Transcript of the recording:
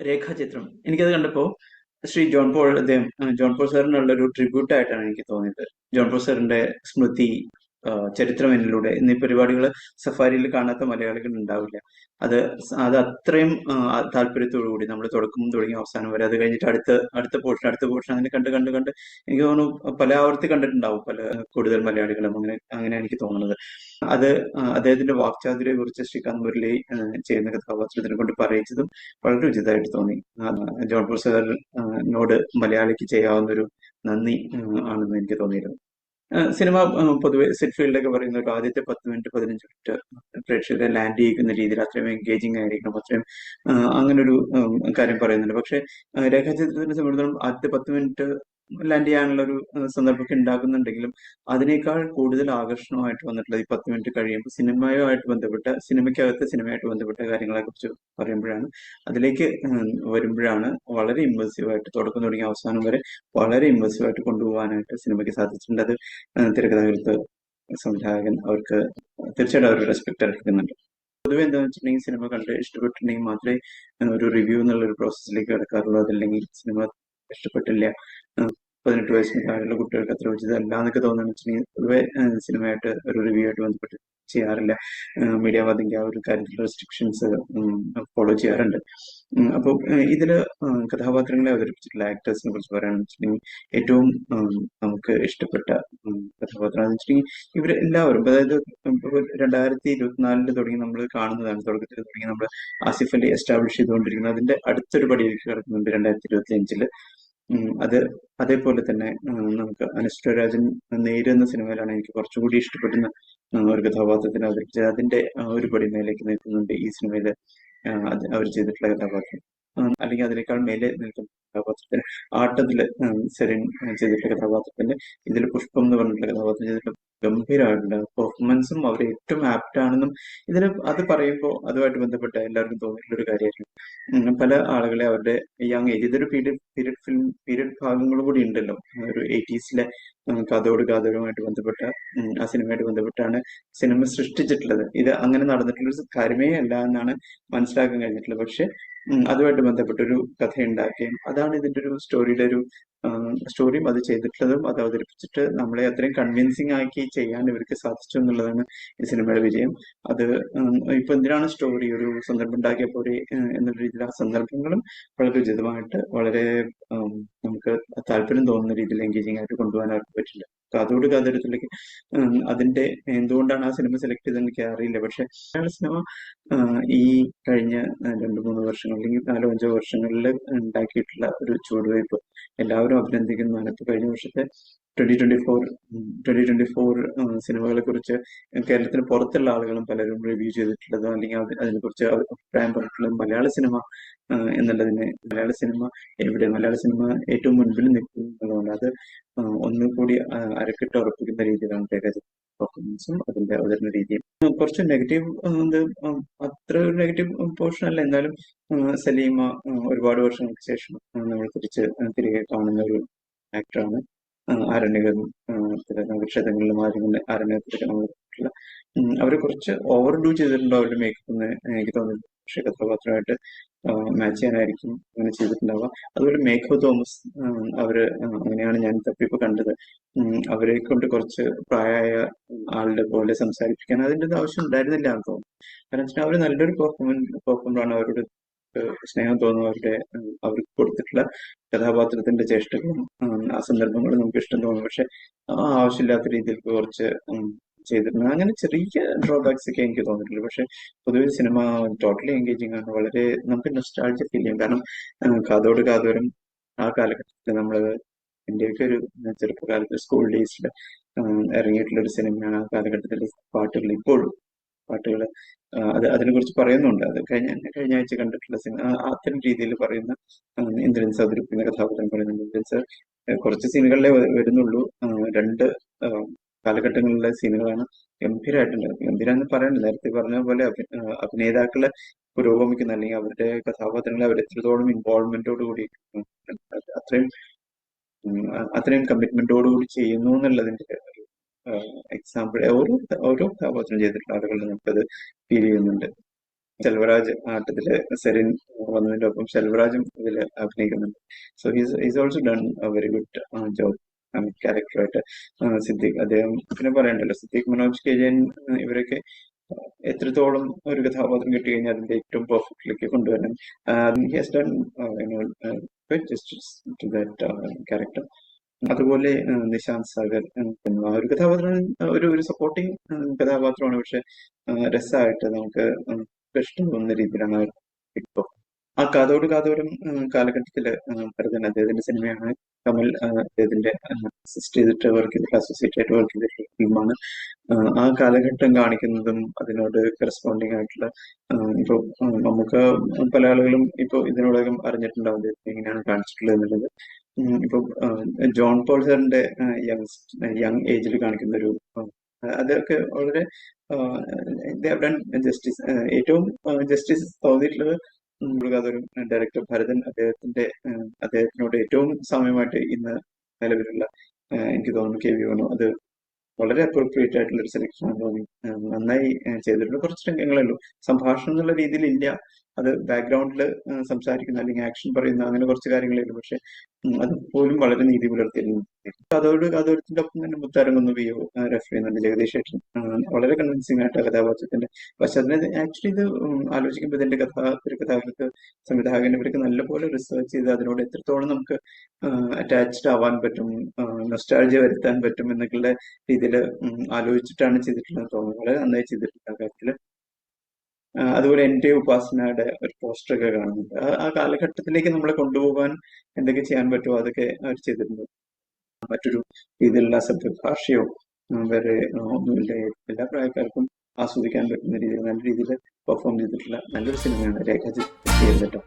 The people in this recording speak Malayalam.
രേഖാചിത്രം. എനിക്കത് കണ്ടപ്പോൾ ശ്രീ ജോൺ പോൾ അദ്ദേഹം ജോൺ പോൾ സാറിനുള്ള ഒരു ട്രിബ്യൂട്ട് ആയിട്ടാണ് എനിക്ക് തോന്നിയത്. ജോൺ പോൾ സാറിന്റെ സ്മൃതി ചരിത്രം എന്നിലൂടെ. എന്നീ പരിപാടികൾ സഫാരിയിൽ കാണാത്ത മലയാളികൾ ഉണ്ടാവില്ല. അത് അത് അത്രയും താല്പര്യത്തോടുകൂടി താല്പര്യത്തോടു കൂടി നമ്മൾ തുടക്കം തുടങ്ങി അവസാനം വരെ അത് കഴിഞ്ഞിട്ട് അടുത്ത അടുത്ത പോർഷൻ അടുത്ത പോർഷൻ അങ്ങനെ കണ്ട് കണ്ട് കണ്ട് എനിക്ക് തോന്നുന്നു പല ആവർത്തി കണ്ടിട്ടുണ്ടാവും പല കൂടുതൽ മലയാളികളും. അങ്ങനെ അങ്ങനെ എനിക്ക് തോന്നുന്നത്. അത് അദ്ദേഹത്തിന്റെ വാക്ചാതുര്യെ കുറിച്ച് ശ്രീകാന്ത് മുരളി ചെയ്യുന്ന കഥാപാത്രത്തിനെ കൊണ്ട് പറയിച്ചതും വളരെ ഉചിതമായിട്ട് തോന്നി. ജോൺപൂർ സാറിനോട് മലയാളിക്ക് ചെയ്യാവുന്ന ഒരു നന്ദി ആണെന്ന് എനിക്ക് തോന്നിയിരുന്നു. സിനിമ പൊതുവെ സെറ്റ് ഫീൽഡൊക്കെ പറയുന്ന ഒരു ആദ്യത്തെ പത്ത് മിനിറ്റ് പതിനഞ്ച് മിനിറ്റ് പ്രേക്ഷകരെ ലാൻഡ് ചെയ്യിക്കുന്ന രീതിയിൽ അത്രയും എൻഗേജിങ് ആയിരിക്കണം അത്രയും അങ്ങനെ ഉം, കാര്യം പറയുന്നുണ്ട്. പക്ഷെ രേഖാചിത്രത്തിനെ സംബന്ധിച്ചിടത്തോളം ആദ്യത്തെ പത്ത് മിനിറ്റ് ലാൻഡ് ചെയ്യാനുള്ള ഒരു സന്ദർഭമൊക്കെ ഉണ്ടാകുന്നുണ്ടെങ്കിലും അതിനേക്കാൾ കൂടുതൽ ആകർഷണമായിട്ട് വന്നിട്ടുള്ളത് ഈ പത്ത് മിനിറ്റ് കഴിയുമ്പോൾ സിനിമയുമായിട്ട് ബന്ധപ്പെട്ട സിനിമയ്ക്കകത്ത് സിനിമയായിട്ട് ബന്ധപ്പെട്ട കാര്യങ്ങളെ കുറിച്ച് പറയുമ്പോഴാണ്. അതിലേക്ക് വരുമ്പോഴാണ് വളരെ ഇമ്പൾസീവ് ആയിട്ട് തുടക്കം തുടങ്ങിയ അവസാനം വരെ വളരെ ഇമ്പൾസീവ് ആയിട്ട് കൊണ്ടുപോകാനായിട്ട് സിനിമയ്ക്ക് സാധിച്ചിട്ടുണ്ട്. അത് തിരക്കഥാകൃത്ത് സംവിധായകൻ അവർക്ക് തീർച്ചയായിട്ടും അവർ റെസ്പെക്ട് അർഹിക്കുന്നുണ്ട്. പൊതുവെ എന്താണെന്ന് വെച്ചിട്ടുണ്ടെങ്കിൽ സിനിമ കണ്ട് ഇഷ്ടപ്പെട്ടിട്ടുണ്ടെങ്കിൽ മാത്രമേ ഒരു റിവ്യൂ എന്നുള്ള ഒരു പ്രോസസ്സിലേക്ക് കിടക്കാറുള്ളൂ. അതല്ലെങ്കിൽ സിനിമ ഇഷ്ടപ്പെട്ടില്ല. പതിനെട്ട് വയസ്സിന് താഴെയുള്ള കുട്ടികൾക്ക് അത്ര ഉചിതമല്ല എന്നൊക്കെ തോന്നുന്നു. വെച്ചിട്ടുണ്ടെങ്കിൽ സിനിമയായിട്ട് ഒരു റിവ്യൂ ആയിട്ട് ബന്ധപ്പെട്ട് ചെയ്യാറില്ല. മീഡിയ വാദിന്റെ ആ ഒരു കാര്യത്തിൽ റെസ്ട്രിക്ഷൻസ് ഫോളോ ചെയ്യാറുണ്ട്. അപ്പൊ ഇതിൽ കഥാപാത്രങ്ങളെ അവതരിപ്പിച്ചിട്ടുള്ള ആക്ടേഴ്സിനെ കുറിച്ച് പറയുകയാണെന്ന് വെച്ചിട്ടുണ്ടെങ്കിൽ ഏറ്റവും നമുക്ക് ഇഷ്ടപ്പെട്ട കഥാപാത്രം വെച്ചിട്ടുണ്ടെങ്കിൽ ഇവർ എല്ലാവരും അതായത് രണ്ടായിരത്തി ഇരുപത്തിനാലിൽ തുടങ്ങി നമ്മൾ കാണുന്നതാണ് തുടക്കത്തിൽ തുടങ്ങി നമ്മൾ ആസിഫ് അലി എസ്റ്റാബ്ലിഷ് ചെയ്തുകൊണ്ടിരിക്കുന്നത്. അതിന്റെ അടുത്തൊരു പടിയിലേക്ക് കിടക്കുന്നുണ്ട് രണ്ടായിരത്തി ഇരുപത്തി അഞ്ചിൽ അത് അതേപോലെ തന്നെ നമുക്ക് അനുഷ്ഠരാജൻ നേര് എന്ന സിനിമയിലാണ് എനിക്ക് കുറച്ചുകൂടി ഇഷ്ടപ്പെടുന്ന ഒരു കഥാപാത്രത്തിന് അവതരിപ്പിച്ചത്. അതിന്റെ ഒരു പടി മേലേക്ക് നിൽക്കുന്നുണ്ട് ഈ സിനിമയിൽ അവർ ചെയ്തിട്ടുള്ള കഥാപാത്രം. അല്ലെങ്കിൽ അതിനേക്കാൾ മേലെ നിൽക്കുന്ന കഥാപാത്രത്തിന് ആട്ടത്തിൽ ഉം, സെറിൻ ചെയ്തിട്ടുള്ള കഥാപാത്രത്തിന്റെ ഇതിൽ പുഷ്പം എന്ന് പറഞ്ഞിട്ടുള്ള കഥാപാത്രം ചെയ്തിട്ടുള്ള ഗംഭീരമായിട്ടുള്ള പെർഫോമൻസും അവർ ഏറ്റവും ആപ്റ്റ് ആണെന്നും ഇതിൽ അത് പറയുമ്പോൾ അതുമായിട്ട് ബന്ധപ്പെട്ട എല്ലാവർക്കും തോന്നിയിട്ടുള്ള ഒരു കാര്യമായിരുന്നു. പല ആളുകളെ അവരുടെ യങ് ഏജ് ഇതൊരു പീരിയഡ് പീരിയഡ് ഫിലിം പീരിയഡ് ഭാഗങ്ങൾ കൂടി ഉണ്ടല്ലോ. ഒരു എയ്റ്റീസിലെ കഥോട് കാതോടുമായിട്ട് ബന്ധപ്പെട്ട ആ സിനിമയായിട്ട് ബന്ധപ്പെട്ടാണ് സിനിമ സൃഷ്ടിച്ചിട്ടുള്ളത്. ഇത് അങ്ങനെ നടന്നിട്ടുള്ള കാര്യമേ അല്ല എന്നാണ് മനസ്സിലാക്കാൻ കഴിഞ്ഞിട്ടുള്ളത്. പക്ഷെ അതുമായിട്ട് ബന്ധപ്പെട്ട ഒരു കഥ ഉണ്ടാക്കുകയും അതാണ് ഇതിന്റെ ഒരു സ്റ്റോറിയുടെ ഒരു സ്റ്റോറിയും അത് ചെയ്തിട്ടുള്ളതും അത് അവതരിപ്പിച്ചിട്ട് നമ്മളെ അത്രയും കൺവിൻസിങ് ആക്കി ചെയ്യാൻ ഇവർക്ക് സാധിച്ചു എന്നുള്ളതാണ് ഈ സിനിമയുടെ വിജയം. അത് ഇപ്പൊ എന്തിനാണ് സ്റ്റോറി ഒരു സന്ദർഭം ഉണ്ടാക്കിയ പോലെ എന്നുള്ള രീതിയിൽ ആ സന്ദർഭങ്ങളും വളരെ ഉചിതമായിട്ട് വളരെ നമുക്ക് താല്പര്യം തോന്നുന്ന രീതിയിൽ എൻഗേജിങ് ആയിട്ട് കൊണ്ടുപോകാൻ അവർക്ക് പറ്റില്ല. കാതോട് കാതരത്തിലേക്ക് അതിന്റെ എന്തുകൊണ്ടാണ് ആ സിനിമ സെലക്ട് ചെയ്തതെന്ന് എനിക്ക് അറിയില്ല. പക്ഷെ മലയാള സിനിമ ഈ കഴിഞ്ഞ രണ്ടു മൂന്ന് വർഷങ്ങൾ അല്ലെങ്കിൽ നാലോ അഞ്ചോ വർഷങ്ങളിൽ ഉണ്ടാക്കിയിട്ടുള്ള ഒരു ചുവടുവയ്പ് എല്ലാവരും അഭിനന്ദിക്കുന്നതാണ് ഇപ്പൊ കഴിഞ്ഞ വർഷത്തെ twenty twenty four twenty twenty four സിനിമകളെ കുറിച്ച് കേരളത്തിന് പുറത്തുള്ള ആളുകളും പലരും റിവ്യൂ ചെയ്തിട്ടുള്ളതും അല്ലെങ്കിൽ അത് അതിനെക്കുറിച്ച് അഭിപ്രായം പറഞ്ഞിട്ടുള്ളതും മലയാള സിനിമ എന്നുള്ളതിന് മലയാള സിനിമ എവിടെ മലയാള സിനിമ ഏറ്റവും മുൻപിൽ നിൽക്കുന്നു എന്നുള്ളതുകൊണ്ട് അത് ഒന്നുകൂടി അരക്കിട്ട് ഉറപ്പിക്കുന്ന രീതിയിലാണ് രേഖ പെർഫോമൻസും അതിന്റെ അവതരണ രീതിയും. കുറച്ച് നെഗറ്റീവ് ഇത് അത്ര ഒരു നെഗറ്റീവ് പോർഷൻ അല്ല. എന്നാലും സലീമ ഒരുപാട് വർഷങ്ങൾക്ക് ശേഷം നമ്മൾ തിരിച്ച് തിരികെ കാണുന്ന ഒരു ആക്ടറാണ് ആരണ്യകം ക്ഷേത്രങ്ങളിലും ആരെങ്കിലും ആരണ്യത്തിലൊക്കെ നമ്മൾ കണ്ടിട്ടില്ല അവരെ കുറച്ച് ഓവർ ഡു ചെയ്തിട്ടുണ്ടോ അവരുടെ മേക്കപ്പ് എനിക്ക് തോന്നുന്നു. പക്ഷേ കഥാപാത്രമായിട്ട് മാച്ച് ചെയ്യാനായിരിക്കും അങ്ങനെ ചെയ്തിട്ടുണ്ടാവുക. അതുപോലെ മേക്കപ്പ് തോമസ് അവർ അങ്ങനെയാണ് ഞാൻ തപ്പിപ്പോ കണ്ടത്. അവരെ കൊണ്ട് കുറച്ച് പ്രായമായ ആളുടെ പോലെ സംസാരിപ്പിക്കാൻ അതിന്റെ ആവശ്യം ഉണ്ടായിരുന്നില്ല എന്ന് തോന്നുന്നു. കാരണം വെച്ചാൽ അവർ നല്ലൊരു പെർഫോമൻസ് പെർഫോമറാണ് അവരോട് സ്നേഹം തോന്നുന്നവരുടെ അവർക്ക് കൊടുത്തിട്ടുള്ള കഥാപാത്രത്തിന്റെ ചേഷ്ടകളും ആ സന്ദർഭങ്ങളും നമുക്ക് ഇഷ്ടം തോന്നും പക്ഷെ ആവശ്യമില്ലാത്ത രീതിയിൽ കുറച്ച് ചെയ്തിരുന്നു. അങ്ങനെ ചെറിയ ഡ്രോബാക്സ് ഒക്കെ എനിക്ക് തോന്നിയിട്ടുണ്ട്. പക്ഷെ പൊതുവെ സിനിമ ടോട്ടലി എൻഗേജിങ് ആണ്. വളരെ നമുക്ക് നൊസ്റ്റാൾജിയ ഫീൽ ചെയ്യും. കാരണം കാതോട് കാതോരം ആ കാലഘട്ടത്തിൽ നമ്മൾ എന്റെയൊക്കെ ഒരു ചെറുപ്പകാലത്ത് സ്കൂൾ ഡേയ്സിൽ ഇറങ്ങിയിട്ടുള്ള ഒരു സിനിമയാണ് ആ കാലഘട്ടത്തിലെ പാട്ടുകൾ ഇപ്പോഴും. പാട്ടുകൾ അത് അതിനെ കുറിച്ച് പറയുന്നുണ്ട്. അത് കഴിഞ്ഞ കഴിഞ്ഞ ആഴ്ച കണ്ടിട്ടുള്ള സിനിമ അത്തരം രീതിയിൽ പറയുന്ന ഇന്ദ്രൻ അവതരിപ്പിക്കുന്ന കഥാപാത്രം പറയുന്നുണ്ട്. ഇന്ദ്രൻ കുറച്ച് സീനുകളിലെ വരുന്നുള്ളൂ. രണ്ട് കാലഘട്ടങ്ങളിലെ സീനുകളാണ് ഗംഭീരമായിട്ടുണ്ട് ഗംഭീര എന്ന് പറയുന്നത് നേരത്തെ പറഞ്ഞ പോലെ അഭിനേതാക്കളെ പുരോഗമിക്കുന്ന അല്ലെങ്കിൽ അവരുടെ കഥാപാത്രങ്ങളെ അവർ എത്രത്തോളം ഇൻവോൾവ്മെന്റോട് കൂടി അത്രയും അത്രയും കമ്മിറ്റ്മെന്റോട് കൂടി ചെയ്യുന്നു എന്നുള്ളതിന്റെ എക്സാമ്പിൾ ഓരോ ഓരോ കഥാപാത്രം ചെയ്തിട്ടുള്ള ആളുകളിൽ നമുക്കത് ഫീൽ ചെയ്യുന്നുണ്ട്. സെൽവരാജ് ആട്ടത്തിൽ സെറിൻ വന്നതിന്റെ ഒപ്പം സെൽവരാജും ഇതിൽ അഭിനയിക്കുന്നുണ്ട്. So he's is also done very good job ക്യാരക്ടറായിട്ട് Siddique അദ്ദേഹം പിന്നെ പറയണ്ടല്ലോ സിദ്ദിഖ് മനോജ് കെ. ജയൻ ഇവരൊക്കെ എത്രത്തോളം ഒരു കഥാപാത്രം കിട്ടി കഴിഞ്ഞാൽ അതിന്റെ ഏറ്റവും പെർഫെക്റ്റിലേക്ക് കൊണ്ടുവരാൻ has done justice to that character അതുപോലെ നിശാന്ത് സാഗർ ഒരു കഥാപാത്രം ഒരു ഒരു സപ്പോർട്ടിങ് കഥാപാത്രമാണ്. പക്ഷെ രസമായിട്ട് നമുക്ക് ഇഷ്ടം തോന്നുന്ന രീതിയിലാണ് അവർ ഇപ്പോ. ആ കാതോട് കാതോരം കാലഘട്ടത്തിൽ ഭരതൻ അദ്ദേഹത്തിന്റെ സിനിമയാണ്. കമൽ അദ്ദേഹത്തിന്റെ അസിസ്റ്റ് ചെയ്തിട്ട് വർക്ക് ചെയ്തിട്ട് അസോസിയേറ്റ് ആയിട്ട് വർക്ക് ചെയ്തിട്ടുള്ള ഫിലിമാണ് ആ കാലഘട്ടം കാണിക്കുന്നതും അതിനോട് കറസ്പോണ്ടിങ് ആയിട്ടുള്ള ഇപ്പോൾ നമുക്ക് പല ആളുകളും ഇപ്പോൾ ഇതിനോടകം അറിഞ്ഞിട്ടുണ്ടാവും എങ്ങനെയാണ് കാണിച്ചിട്ടുള്ളത് എന്നുള്ളത്. ഇപ്പൊ ജോൺ പോൾ സാറിന്റെ യങ് യങ് ഏജിൽ കാണിക്കുന്ന ഒരു അതൊക്കെ വളരെ ജസ്റ്റിസ് ഏറ്റവും ജസ്റ്റിസ് തോന്നിയിട്ടുള്ളത് അതൊരു ഡയറക്ടർ ഭരതൻ അദ്ദേഹത്തിന്റെ അദ്ദേഹത്തിനോട് ഏറ്റവും സമയമായിട്ട് ഇന്ന് നിലവിലുള്ള എനിക്ക് തോന്നുന്നു കെ വി വേണു. അത് വളരെ അപ്രോപ്രിയേറ്റ് ആയിട്ടുള്ള ഒരു സെലക്ഷൻ ആണ്. തോന്നി നന്നായി ചെയ്തിട്ടുള്ള കുറച്ച് രംഗങ്ങളേ ഉള്ളൂ. സംഭാഷണം എന്നുള്ള രീതിയിൽ ഇല്ല അത് ബാക്ക്ഗ്രൗണ്ടിൽ സംസാരിക്കുന്ന അല്ലെങ്കിൽ ആക്ഷൻ പറയുന്ന അങ്ങനെ കുറച്ച് കാര്യങ്ങളായിരുന്നു പക്ഷെ അത് പോലും വളരെ നീതി പുലർത്തിയിരുന്നു. അതോട് അതോടത്തിന്റെ ഒപ്പം തന്നെ മുത്തരങ്ങുന്നു വിയോ റെഫർ ചെയ്യുന്നുണ്ട് ജഗദീഷ് വളരെ കൺവിൻസിംഗ് ആയിട്ട് കഥാപാത്രത്തിന്റെ പക്ഷെ അതിനെ ആക്ച്വലി ഇത് ആലോചിക്കുമ്പോൾ ഇതിന്റെ കഥാ തിരക്കഥാകൃത്ത് സംവിധായകൻ ഇവർക്ക് നല്ലപോലെ റിസർച്ച് ചെയ്ത് അതിനോട് എത്രത്തോളം നമുക്ക് അറ്റാച്ച്ഡ് ആവാൻ പറ്റും നൊസ്റ്റാൾജിയ വരുത്താൻ പറ്റും എന്നൊക്കെയുള്ള രീതിയിൽ ആലോചിച്ചിട്ടാണ് ചെയ്തിട്ടുള്ളത് തോന്നുന്നു. വളരെ നന്നായി ചെയ്തിട്ടുണ്ട് ആ, അതുപോലെ എന്റെ ഉപാസനയുടെ ഒരു പോസ്റ്റർ ഒക്കെ കാണുന്നുണ്ട്. ആ കാലഘട്ടത്തിലേക്ക് നമ്മളെ കൊണ്ടുപോകാൻ എന്തൊക്കെ ചെയ്യാൻ പറ്റുമോ അതൊക്കെ അവർ ചെയ്തിട്ടുണ്ട് മറ്റൊരു രീതിയിലുള്ള അസഭ്യ ഭാഷയോ വേറെ ഒന്നുമില്ല. എല്ലാ പ്രായക്കാർക്കും ആസ്വദിക്കാൻ പറ്റുന്ന രീതിയിൽ നല്ല രീതിയിൽ പെർഫോം ചെയ്തിട്ടുള്ള നല്ലൊരു സിനിമയാണ് രേഖ ചെയ്തിട്ടോ